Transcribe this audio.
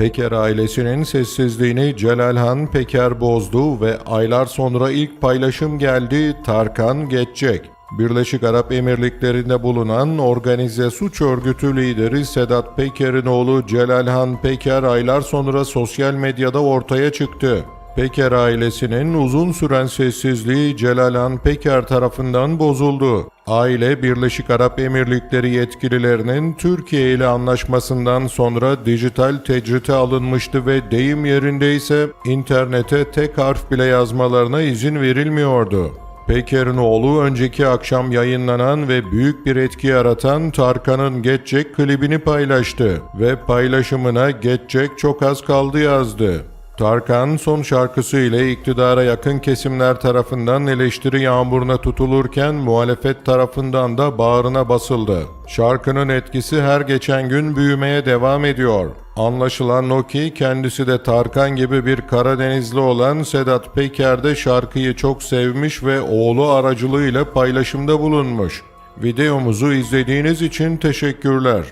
Peker ailesinin sessizliğini Celalhan Peker bozdu ve aylar sonra ilk paylaşım geldi Tarkan geçecek. Birleşik Arap Emirlikleri'nde bulunan organize suç örgütü lideri Sedat Peker'in oğlu Celalhan Peker aylar sonra sosyal medyada ortaya çıktı. Peker ailesinin uzun süren sessizliği Celalhan Peker tarafından bozuldu. Aile Birleşik Arap Emirlikleri yetkililerinin Türkiye ile anlaşmasından sonra dijital tecrite alınmıştı ve deyim yerindeyse internete tek harf bile yazmalarına izin verilmiyordu. Peker'in oğlu önceki akşam yayınlanan ve büyük bir etki yaratan Tarkan'ın Geçecek klibini paylaştı ve paylaşımına Geçecek çok az kaldı yazdı. Tarkan son şarkısı ile iktidara yakın kesimler tarafından eleştiri yağmuruna tutulurken muhalefet tarafından da bağrına basıldı. Şarkının etkisi her geçen gün büyümeye devam ediyor. Anlaşılan o ki kendisi de Tarkan gibi bir Karadenizli olan Sedat Peker de şarkıyı çok sevmiş ve oğlu aracılığıyla paylaşımda bulunmuş. Videomuzu izlediğiniz için teşekkürler.